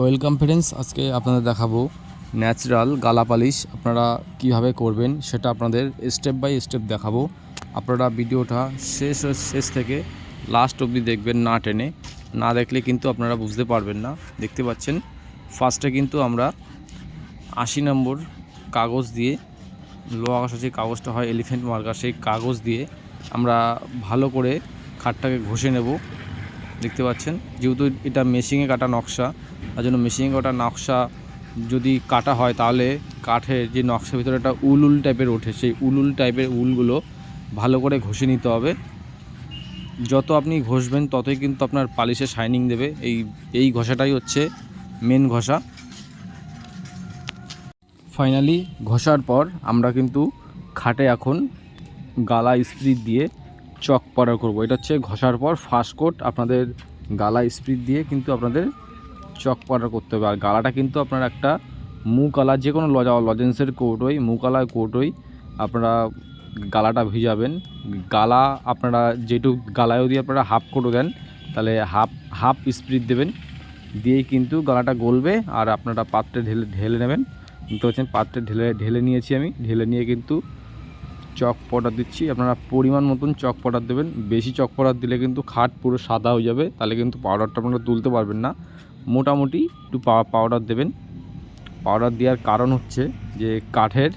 Welcome friends, আজকে আপনাদের দেখাবো ন্যাচারাল গালা পালিশ আপনারা কীভাবে করবেন সেটা আপনাদের স্টেপ বাই স্টেপ দেখাবো। আপনারা ভিডিওটা শেষ শেষ থেকে লাস্ট অবধি দেখবেন না টেনে। না দেখলে কিন্তু আপনারা বুঝতে পারবেন না। দেখতে পাচ্ছেন ফার্স্টে কিন্তু আমরা আশি নম্বর কাগজ দিয়ে, লোহা ঘষা যে কাগজটা হয় এলিফ্যান্ট মার্কার সেই কাগজ দিয়ে আমরা ভালো করে খাটটাকে ঘষে নেব। দেখতে পাচ্ছেন। যেহেতু এটা মেশিনে কাটা নকশা, তার জন্য মেশিনে কাটা নকশা যদি কাটা হয় তাহলে কাঠের যে নকশার ভিতরে একটা উল উল টাইপের ওঠে, সেই উল উল টাইপের উলগুলো ভালো করে ঘষে নিতে হবে। যত আপনি ঘষবেন ততই কিন্তু আপনার পালিশে শাইনিং দেবে। এই এই ঘষাটাই হচ্ছে মেন ঘষা। ফাইনালি ঘষার পর আমরা কিন্তু খাটে এখন গালা স্প্রিট দিয়ে চক পাউডার করব। এটা হচ্ছে ঘষার পর ফার্স্ট কোট আপনাদের গালা স্প্রিট দিয়ে কিন্তু আপনাদের চক পাউডার করতে হবে। আর গালাটা কিন্তু আপনার একটা মুখ আলা যে কোনো লজা, লজেন্সের কৌটোই মুখ আলা কৌটোই আপনারা গালাটা ভিজাবেন। গালা আপনারা যেটুক গালায়ও দিয়ে আপনারা হাফ কোটো দেন, তাহলে হাফ হাফ স্প্রিট দেবেন। দিয়েই কিন্তু গালাটা গলবে আর আপনারা পাত্রে ঢেলে ঢেলে নেবেন। দেখতে পাচ্ছেন পাত্রে ঢেলে ঢেলে নিয়েছি আমি। ঢেলে নিয়ে কিন্তু চক পাউডার দিচ্ছি। আপনারা পরিমাণ মতন চক পাউডার দেবেন। বেশি চক পাউডার দিলে কিন্তু খাট পুরো সাদা হয়ে যাবে। তাহলে কিন্তু পাউডারটা আপনারা তুলতে পারবেন না। মোটামুটি একটু পাউডার দেবেন। পাউডার দেওয়ার কারণ হচ্ছে যে কাঠের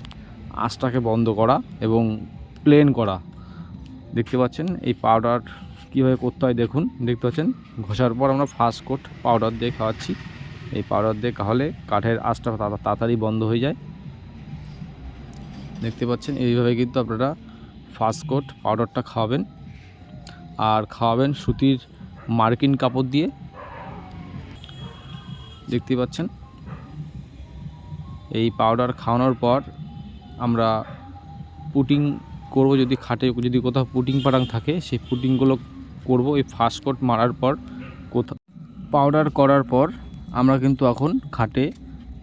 আঁচটাকে বন্ধ করা এবং প্লেন করা। দেখতে পাচ্ছেন? এই পাউডার কীভাবে করতে হয় দেখুন। দেখতে পাচ্ছেন? ঘষার পর আমরা ফার্স্ট কোট পাউডার দিয়ে খাওয়াচ্ছি। এই পাউডার দিয়ে খাওয়ালে কাঠের আঁচটা তাড়া- তাড়াতাড়ি বন্ধ হয়ে যায়। দেখতে পাচ্ছেন, এইভাবে কিন্তু আপনারা ফার্স্ট কোট পাউডারটা খাওয়াবেন। আর খাওয়াবেন সুতির মার্কিন কাপড় দিয়ে। দেখতে পাচ্ছেন, এই পাউডার খাওয়ানোর পর আমরা পুটিং করব যদি খাটে, যদি কোথাও পুটিং পাটাং থাকে, সেই পুটিংগুলো করব। এই ফার্স্ট কোট মারার পর কোথাও পাউডার করার পর আমরা কিন্তু এখন খাটে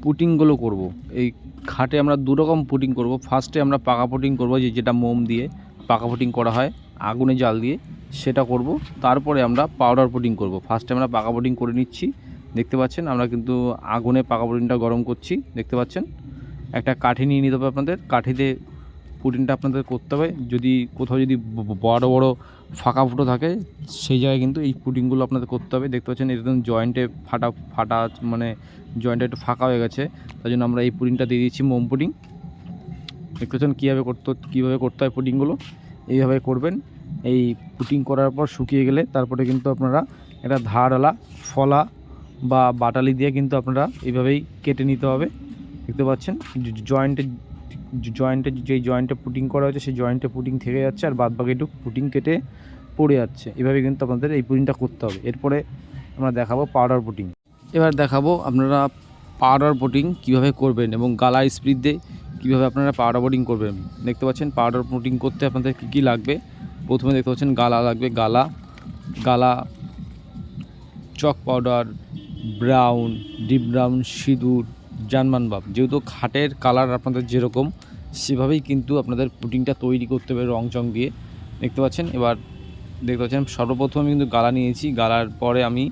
পুটিংগুলো করব। এই খাটে আমরা দু রকম পুটিং করব। ফার্স্টে আমরা পাকা পুটিং করব, যে যেটা মোম দিয়ে পাকা পুটিং করা হয়, আগুনে জাল দিয়ে সেটা করব। তারপরে আমরা পাউডার পুটিং করব। ফার্স্টে আমরা পাকা পুটিং করে নিচ্ছি। দেখতে পাচ্ছেন, আমরা কিন্তু আগুনে পাকা পুটিংটা গরম করছি, দেখতে পাচ্ছেন? একটা কাঠি নিয়ে নিতে হবে আপনাদের। কাঠিতে পুটিংটা আপনাদের করতে হবে। যদি কোথাও যদি বড় বড় ফাঁকা ফুটো থাকে, সেই জায়গায় কিন্তু এই পুটিংগুলো আপনাদের করতে হবে। দেখতে পাচ্ছেন একদম জয়েন্টে ফাটা ফাটা মানে জয়েন্টটা একটু ফাঁকা হয়ে গেছে। তাই জন্য আমরা এই পুডিংটা দিয়ে দিচ্ছি মোম পুডিং দেখতে পাচ্ছেন, কীভাবে করতে কীভাবে করতে হয় পুডিংগুলো এইভাবে করবেন। এই পুটিং করার পর শুকিয়ে গেলে তারপরে কিন্তু আপনারা একটা ধারওয়ালা ফলা বা বাটালি দিয়ে কিন্তু আপনারা এইভাবেই কেটে নিতে হবে। দেখতে পাচ্ছেন, জয়েন্টে জয়েন্টে যেই জয়েন্টে পুটিং করা হয়েছে, সেই জয়েন্টে পুটিং থেকে যাচ্ছে আর বাদ বাকি একটু পুটিং কেটে পড়ে যাচ্ছে। এভাবে কিন্তু আপনাদের এই পুটিংটা করতে হবে। এরপরে আমরা দেখাবো পাউডার পুটিং এবার দেখাবো আপনারা পাউডার পুটিং কীভাবে করবেন এবং গালা স্প্রিট দিয়ে কীভাবে আপনারা পাউডার পুটিং করবেন। দেখতে পাচ্ছেন পাউডার পুটিং করতে আপনাদের কী কী লাগবে? প্রথমে দেখতে পাচ্ছেন গালা লাগবে, গালা গালা chalk powder brown deep brown সিঁদুর জানমান বাপ। যেহেতু খাটের কালার আপনাদের যেরকম, সেভাবেই কিন্তু আপনাদের পুটিংটা তৈরি করতে হবে রং চং দিয়ে। দেখতে পাচ্ছেন? এবার দেখতে পাচ্ছেন, সর্বপ্রথম আমি কিন্তু গালা নিয়েছি। গালার পরে আমি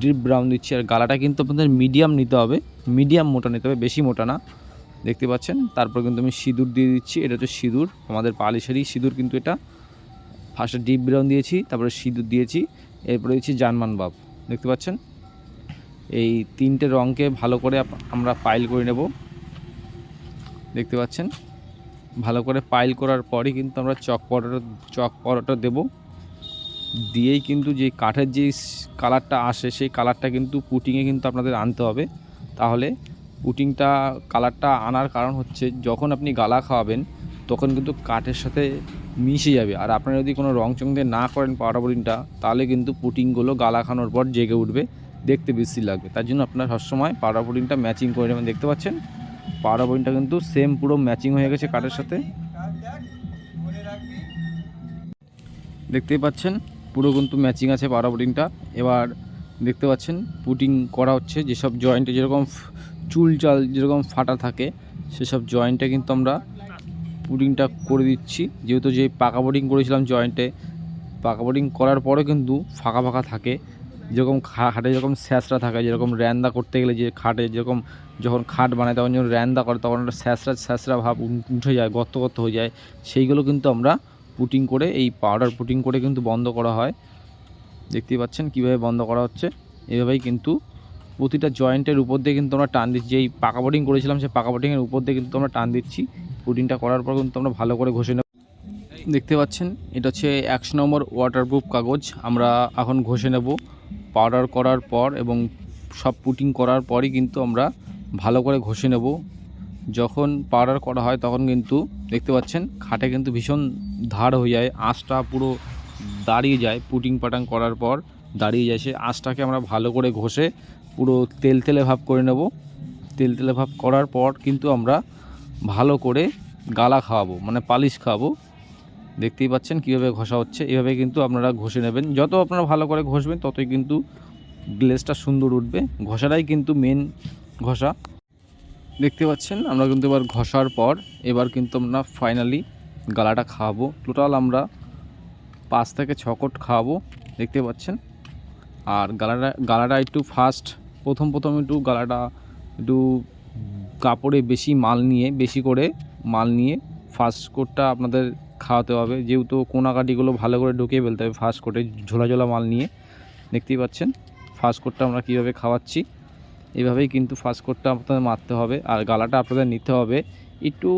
ডিপ ব্রাউন দিচ্ছি। আর গালাটা কিন্তু আপনাদের মিডিয়াম নিতে হবে। মিডিয়াম মোটা নিতে হবে, বেশি মোটা না। দেখতে পাচ্ছেন? তারপর কিন্তু আমি সিঁদুর দিয়ে দিচ্ছি। এটা হচ্ছে সিঁদুর, আমাদের পালিশেরই সিঁদুর কিন্তু এটা। ফার্স্টে ডিপ ব্রাউন দিয়েছি, তারপরে সিঁদুর দিয়েছি। এরপরে দিচ্ছি জানমান বাপ। দেখতে পাচ্ছেন? এই তিনটে রঙকে ভালো করে আমরা পাইল করে নেব। দেখতে পাচ্ছেন? ভালো করে পাইল করার পরই কিন্তু আমরা চক পাউডার চক পাউডারটা দেবো। দিয়েই কিন্তু যে কাঠের যে কালারটা আসে, সেই কালারটা কিন্তু পুটিংয়ে কিন্তু আপনাদের আনতে হবে। তাহলে পুটিংটা কালারটা আনার কারণ হচ্ছে, যখন আপনি গালা খাওয়াবেন, তখন কিন্তু কাঠের সাথে মিশে যাবে। আর আপনারা যদি কোনো রং চং দিয়ে না করেন পাউডার পুটিংটা তাহলে কিন্তু পুটিংগুলো গালা খানোর পর জেগে উঠবে। দেখতে বেশি লাগবে। তার জন্য আপনারা সবসময় পাউডার বোর্ডিংটা ম্যাচিং করে নেবেন, দেখতে পাচ্ছেন? পাউডার বোর্ডিংটা কিন্তু সেম পুরো ম্যাচিং হয়ে গেছে কাঠের সাথে। দেখতেই পাচ্ছেন, পুরো কিন্তু ম্যাচিং আছে পাড়া বোর্ডিংটা এবার দেখতে পাচ্ছেন পুটিং করা হচ্ছে, যেসব জয়েন্টে যেরকম চুল চাল যেরকম ফাটা থাকে, সেসব জয়েন্টে কিন্তু আমরা পুটিংটা করে দিচ্ছি। যেহেতু যে পাকা বোর্ডিং করেছিলাম জয়েন্টে পাকা বোর্ডিং করার পরে কিন্তু ফাঁকা ফাঁকা থাকে। যেরকম খাটে যেরকম স্যাঁচড়া থাকে, যেরকম র্যান্দা করতে গেলে যে খাটে যেরকম, যখন খাট বানায় তখন যখন র্যান্দা করে তখন একটা স্যাঁচড়া স্যাঁচড়া ভাব উঠে যায় গর্ত গর্ত হয়ে যায়। সেইগুলো কিন্তু আমরা পুটিং করে, এই পাউডার পুটিং করে কিন্তু বন্ধ করা হয়। দেখতেই পাচ্ছেন কীভাবে বন্ধ করা হচ্ছে। এভাবেই কিন্তু প্রতিটা জয়েন্টের উপর দিয়ে কিন্তু আমরা টান দিচ্ছি। যেই পাকা বোটিং করেছিলাম, সেই পাকা বোটিংয়ের উপর দিয়ে কিন্তু আমরা টান দিচ্ছি। পুটিংটা করার পর কিন্তু আমরা ভালো করে ঘষে নেব। দেখতে পাচ্ছেন, এটা হচ্ছে একশো নম্বর ওয়াটারপ্রুফ কাগজ। আমরা এখন ঘষে নেব। পাউডার করার পর এবং সব পুটিং করার পরই কিন্তু আমরা ভালো করে ঘষে নেব। যখন পাউডার করা হয় তখন কিন্তু দেখতে পাচ্ছেন খাটে কিন্তু ভীষণ ধার হয়ে যায় আঁশটা পুরো দাঁড়িয়ে যায় পুটিং পাটাং করার পর দাঁড়িয়ে যায়। সে আঁশটাকে আমরা ভালো করে ঘষে পুরো তেল তেলে ভাব করে নেব। তেল তেলে ভাব করার পর কিন্তু আমরা ভালো করে গালা খাওয়াবো মানে পালিশ খাওয়াবো। দেখতেই পাচ্ছেন কীভাবে ঘষা হচ্ছে। এভাবে কিন্তু আপনারা ঘষে নেবেন। যত আপনারা ভালো করে ঘষবেন, ততই কিন্তু গ্লেজটা সুন্দর উঠবে। ঘষাটাই কিন্তু মেন ঘষা। দেখতে পাচ্ছেন, আমরা কিন্তু এবার ঘষার পর এবার কিন্তু আমরা ফাইনালি গালাটা খাওয়াবো। টোটাল আমরা পাঁচ থেকে ছ কোট খাওয়াবো। দেখতে পাচ্ছেন? আর গালাটা গালাটা একটু ফাস্ট প্রথম প্রথম একটু গালাটা একটু কাপড়ে বেশি মাল নিয়ে, বেশি করে মাল নিয়ে ফার্স্ট কোটটা আপনাদের খাওয়াতে হবে। যেহেতু কোনাকাটিগুলো ভালো করে ঢুকিয়ে ফেলতে হবে ফার্স্ট কোটে ঝোলা ঝোলা মাল নিয়ে। দেখতেই পাচ্ছেন ফার্স্ট কোটটা আমরা কীভাবে খাওয়াচ্ছি। এভাবেই কিন্তু ফার্স্ট কোটটা আপনাদের মারতে হবে। আর গালাটা আপনাদের নিতে হবে। একটু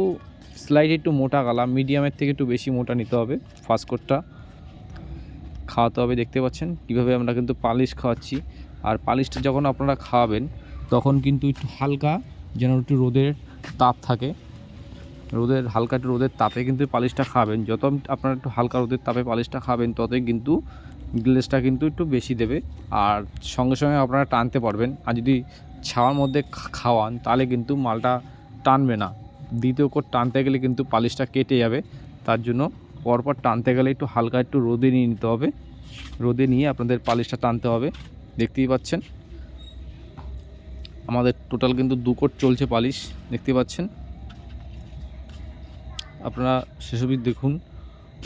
স্লাইড একটু মোটা গালা মিডিয়ামের থেকে একটু বেশি মোটা নিতে হবে ফার্স্ট কোটটা খাওয়াতে হবে, দেখতে পাচ্ছেন কীভাবে আমরা কিন্তু পালিশ খাওয়াচ্ছি। আর পালিশটা যখন আপনারা খাওয়াবেন, তখন কিন্তু একটু হালকা যেন একটু রোদের তাপ থাকে। রোদের, হালকা একটু রোদের তাপে কিন্তু পালিশটা খাবেন। যত আপনারা একটু হালকা রোদের তাপে পালিশটা খাবেন, ততই কিন্তু গ্লেসটা কিন্তু একটু বেশি দেবে। আর সঙ্গে সঙ্গে আপনারা টানতে পারবেন। আর যদি ছাওয়ার মধ্যে খাওয়ান, তাহলে কিন্তু মালটা টানবে না। দ্বিতীয় কোট টানতে গেলে কিন্তু পালিশটা কেটে যাবে। তার জন্য পরপর টানতে গেলে একটু হালকা একটু রোদে নিয়ে নিতে হবে। রোদে নিয়ে আপনাদের পালিশটা টানতে হবে। দেখতেই পাচ্ছেন? আমাদের টোটাল কিন্তু দু কোট চলছে পালিশ। দেখতে পাচ্ছেন? আপনারা সেসবই দেখুন,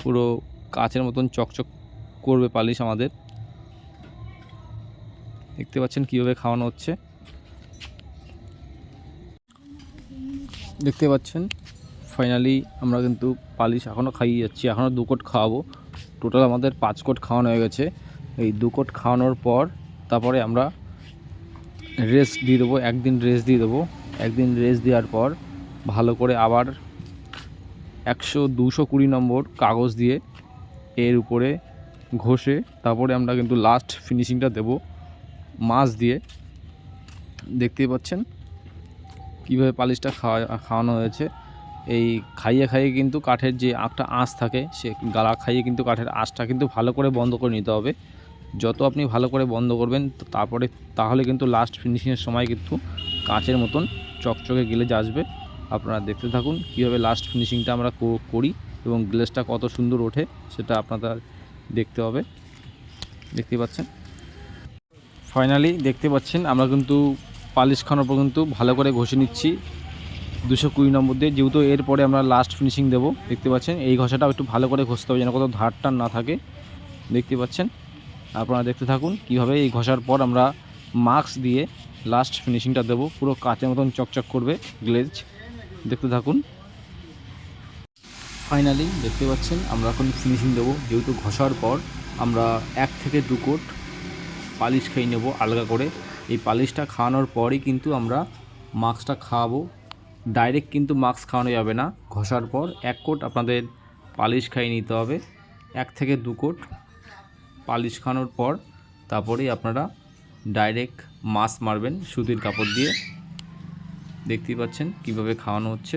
পুরো কাচের মতন চকচক করবে পালিশ আমাদের। দেখতে পাচ্ছেন কীভাবে খাওয়ানো হচ্ছে। দেখতে পাচ্ছেন ফাইনালি আমরা কিন্তু পালিশ এখনও খাইয়ে যাচ্ছি, এখনও দু কোট খাওয়াবো। টোটাল আমাদের পাঁচ কোট খাওয়ানো হয়ে গেছে। এই দু কোট খাওয়ানোর পর তারপরে আমরা রেস্ট দিয়ে দেবো, একদিন রেস্ট দিয়ে দেবো। একদিন রেস্ট দেওয়ার পর ভালো করে আবার একশো দুশো কুড়ি নম্বর কাগজ দিয়ে এর উপরে ঘষে তারপরে আমরা কিন্তু লাস্ট ফিনিশিংটা দেব মাছ দিয়ে। দেখতেই পাচ্ছেন কীভাবে পালিশটা খাওয়া, খাওয়ানো হয়েছে। এই খাইয়ে খাইয়ে কিন্তু কাঠের যে একটা আঁশ থাকে, সে গালা খাইয়ে কিন্তু কাঠের আঁশটা কিন্তু ভালো করে বন্ধ করে নিতে হবে। যত আপনি ভালো করে বন্ধ করবেন, তারপরে, তাহলে কিন্তু লাস্ট ফিনিশিংয়ের সময় কিন্তু কাঁচের মতন চকচকে গেলে আসবে। আপনারা দেখতে থাকুন কীভাবে লাস্ট ফিনিশিংটা আমরা করি এবং গ্লেসটা কত সুন্দর ওঠে সেটা আপনাদের দেখতে হবে। দেখতে পাচ্ছেন? ফাইনালি দেখতে পাচ্ছেন, আমরা কিন্তু পালিশ পর কিন্তু ভালো করে ঘষে নিচ্ছি। দুশো কুড়ি নম্বর দিয়ে, যেহেতু এরপরে আমরা লাস্ট ফিনিশিং দেবো, দেখতে পাচ্ছেন? এই ঘষাটাও একটু ভালো করে ঘষতে হবে যেন কোথাও ধার টান না থাকে। দেখতে পাচ্ছেন? আপনারা দেখতে থাকুন কীভাবে এই ঘষার পর আমরা মাস্ক দিয়ে লাস্ট ফিনিশিংটা দেবো। পুরো কাঁচের মতন চকচক করবে গ্লেজ দেখতে থাকুন। ফাইনালি দেখতে পাচ্ছেন, আমরা এখন ফিনিশিং দেবো। যেহেতু ঘষার পর আমরা এক থেকে দু কোট পালিশ খেয়ে নেব আলগা করে। এই পালিশটা খাওয়ানোর পরই কিন্তু আমরা মাস্কটা খাওয়াবো। ডাইরেক্ট কিন্তু মাস্ক খাওয়ানো যাবে না। ঘষার পর এক কোট আপনাদের পালিশ খাইয়ে নিতে হবে। এক থেকে দু কোট পালিশ খাওয়ানোর পর তারপরেই আপনারা ডাইরেক্ট মাছ মারবেন সুতির কাপড় দিয়ে। দেখতেই পাচ্ছেন কীভাবে খাওয়ানো হচ্ছে।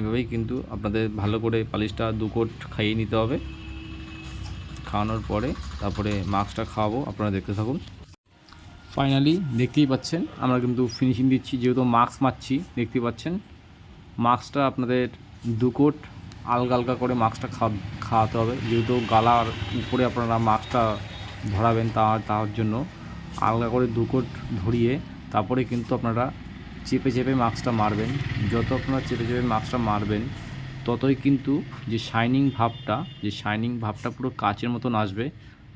এভাবেই কিন্তু আপনাদের ভালো করে পালিশটা দু কোট খাইয়ে নিতে হবে। খাওয়ানোর পরে তারপরে মাস্কটা খাওয়াবো, আপনারা দেখতে থাকুন। ফাইনালি দেখতেই পাচ্ছেন, আমরা কিন্তু ফিনিশিং দিচ্ছি, যেহেতু মাস্ক মারছি, দেখতেই পাচ্ছেন। মাস্কটা আপনাদের দু কোট আলগা আলগা করে মাস্কটা খাওয়া, খাওয়াতে হবে। যেহেতু গালার উপরে আপনারা মাস্কটা ধরাবেন তা তার জন্য আলগা করে দু কোট ধরিয়ে তারপরে কিন্তু আপনারা চেপে চেপে মাস্কটা মারবেন। যত আপনারা চেপে চেপে মাস্কটা মারবেন, ততই কিন্তু যে শাইনিং ভাবটা, যে শাইনিং ভাবটা পুরো কাচের মতন আসবে।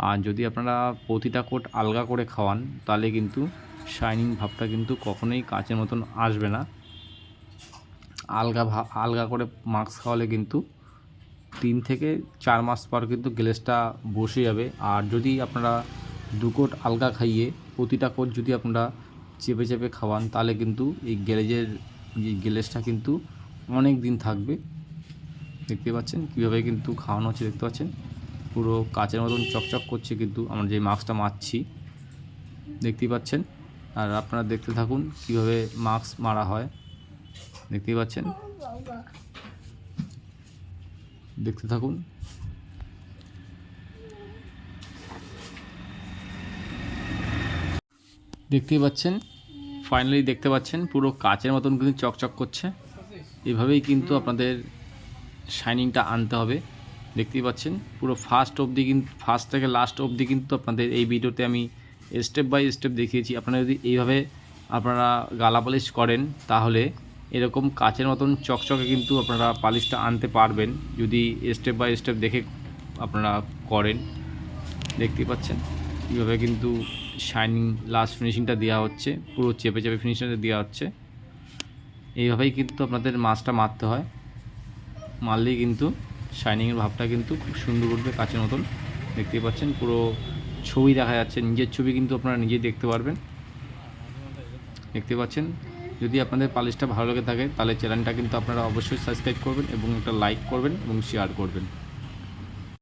আর যদি আপনারা প্রতিটা কোট আলগা করে খাওয়ান, তাহলে কিন্তু শাইনিং ভাবটা কিন্তু কখনোই কাচের মতন আসবে না। আলগা আলগা করে মাস্ক খাওয়ালে কিন্তু তিন থেকে চার মাস পর কিন্তু গ্লেসটা বসে যাবে। আর যদি আপনারা দু কোট আলগা খাইয়ে, প্রতিটা কোট যদি আপনারা চেপে চেপে খাওয়ান, তাহলে কিন্তু এই গ্যারেজের গ্লেসটা কিন্তু অনেক দিন থাকবে। দেখতে পাচ্ছেন? কীভাবে কিন্তু খাওয়ানো হচ্ছে দেখতে পাচ্ছেন? পুরো কাচের মতন চকচক করছে কিন্তু আমরা যে মাস্কটা মারছি। দেখতেই পাচ্ছেন? আর আপনারা দেখতে থাকুন কীভাবে মাস্ক মারা হয়। দেখতেই পাচ্ছেন? দেখতে থাকুন। দেখতেই পাচ্ছেন। ফাইনালি দেখতে পাচ্ছেন, পুরো কাচের মতন কিন্তু চকচক করছে। এভাবেই কিন্তু আপনাদের শাইনিংটা আনতে হবে। দেখতেই পাচ্ছেন, পুরো ফার্স্ট অবধি কিন্তু ফার্স্ট থেকে লাস্ট অবধি কিন্তু আপনাদের এই ভিডিওতে আমি স্টেপ বাই স্টেপ দেখিয়েছি। আপনারা যদি এইভাবে আপনারা গালা পালিশ করেন, তাহলে এরকম কাচের মতন চকচকে কিন্তু আপনারা পালিশটা আনতে পারবেন, যদি স্টেপ বাই স্টেপ দেখে আপনারা করেন। দেখতেই পাচ্ছেন কীভাবে কিন্তু শাইনিং লাস্ট ফিনিশিংটা দেওয়া হচ্ছে, পুরো চেপে চেপে ফিনিশিংটা দেওয়া হচ্ছে। এইভাবেই কিন্তু আপনাদের মাছটা মারতে হয়। মারলেই কিন্তু শাইনিংয়ের ভাবটা কিন্তু খুব সুন্দর উঠবে কাচের মতন। দেখতেই পাচ্ছেন, পুরো ছবি দেখা যাচ্ছে, নিজের ছবি কিন্তু আপনারা নিজেই দেখতে পারবেন। দেখতে পাচ্ছেন, যদি আপনাদের পালিশটা ভালো লেগে থাকে, তাহলে চ্যানেলটা কিন্তু আপনারা অবশ্যই সাবস্ক্রাইব করবেন এবং একটা লাইক করবেন এবং শেয়ার করবেন।